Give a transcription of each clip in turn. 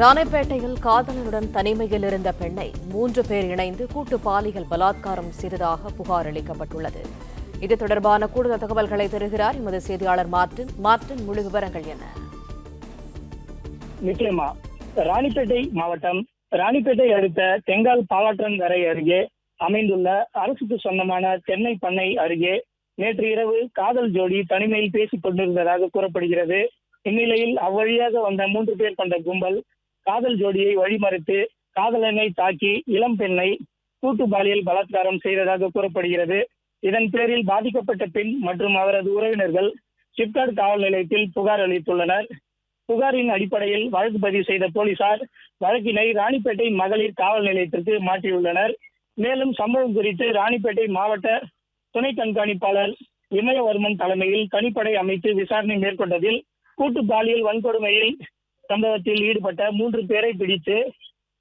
ராணிப்பேட்டையில் காதலனுடன் தனிமையில் இருந்த பெண்ணை மூன்று பேர் இணைந்து கூட்டு பாலியல் பலாத்காரம் செய்ததாக புகார் அளிக்கப்பட்டுள்ளது. இது தொடர்பான கூடுதல் தகவல்களை தருகிறார் எமது செய்தியாளர் மார்டின் மார்டின் முழு விவரங்கள் என்ன? நிச்சயமா. ராணிப்பேட்டை மாவட்டம் ராணிப்பேட்டை அடுத்த தெங்கால் பாலாற்றன் வரை அருகே அமைந்துள்ள அரசுக்கு சொந்தமான தென்னை பண்ணை அருகே நேற்று இரவு காதல் ஜோடி தனிமையில் பேசிக் கொண்டிருந்ததாக கூறப்படுகிறது. இந்நிலையில் அவ்வழியாக வந்த மூன்று பேர் கொண்ட கும்பல் காதல் ஜோடியை வழிமறித்து காதலனை தாக்கி இளம் பெண்ணை கூட்டு பாலியல் பலாத்காரம் செய்ததாக கூறப்படுகிறது. இதன் பேரில் பாதிக்கப்பட்ட பெண் மற்றும் அவரது உறவினர்கள் சிப்காட் காவல் நிலையத்தில் புகார் அளித்துள்ளனர். புகாரின் அடிப்படையில் வழக்கு பதிவு செய்த போலீசார் வழக்கினை ராணிப்பேட்டை மகளிர் காவல் நிலையத்திற்கு மாற்றியுள்ளனர். மேலும் சம்பவம் குறித்து ராணிப்பேட்டை மாவட்ட துணை கண்காணிப்பாளர் இமயவர்மன் தலைமையில் தனிப்படை அமைத்து விசாரணை மேற்கொண்டதில் கூட்டு பாலியல் வன்கொடுமையில் சம்பவத்தில் ஈடுபட்ட மூன்று பேரை பிடித்து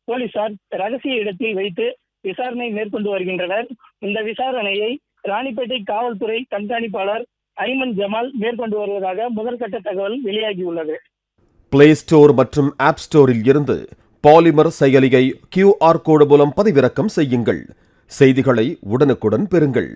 போலீசார் ரகசிய இடத்தில் வைத்து விசாரணை மேற்கொண்டு வருகின்றனர். இந்த விசாரணையை ராணிப்பேட்டை காவல்துறை கண்காணிப்பாளர் ஐமன் ஜமால் மேற்கொண்டு வருவதாக முதற்கட்ட தகவல் வெளியாகியுள்ளது. பிளே ஸ்டோர் மற்றும் ஆப் ஸ்டோரில் இருந்து பாலிமர் செயலியை கியூஆர் கோடு மூலம் பதிவிறக்கம் செய்யுங்கள். செய்திகளை உடனுக்குடன் பெறுங்கள்.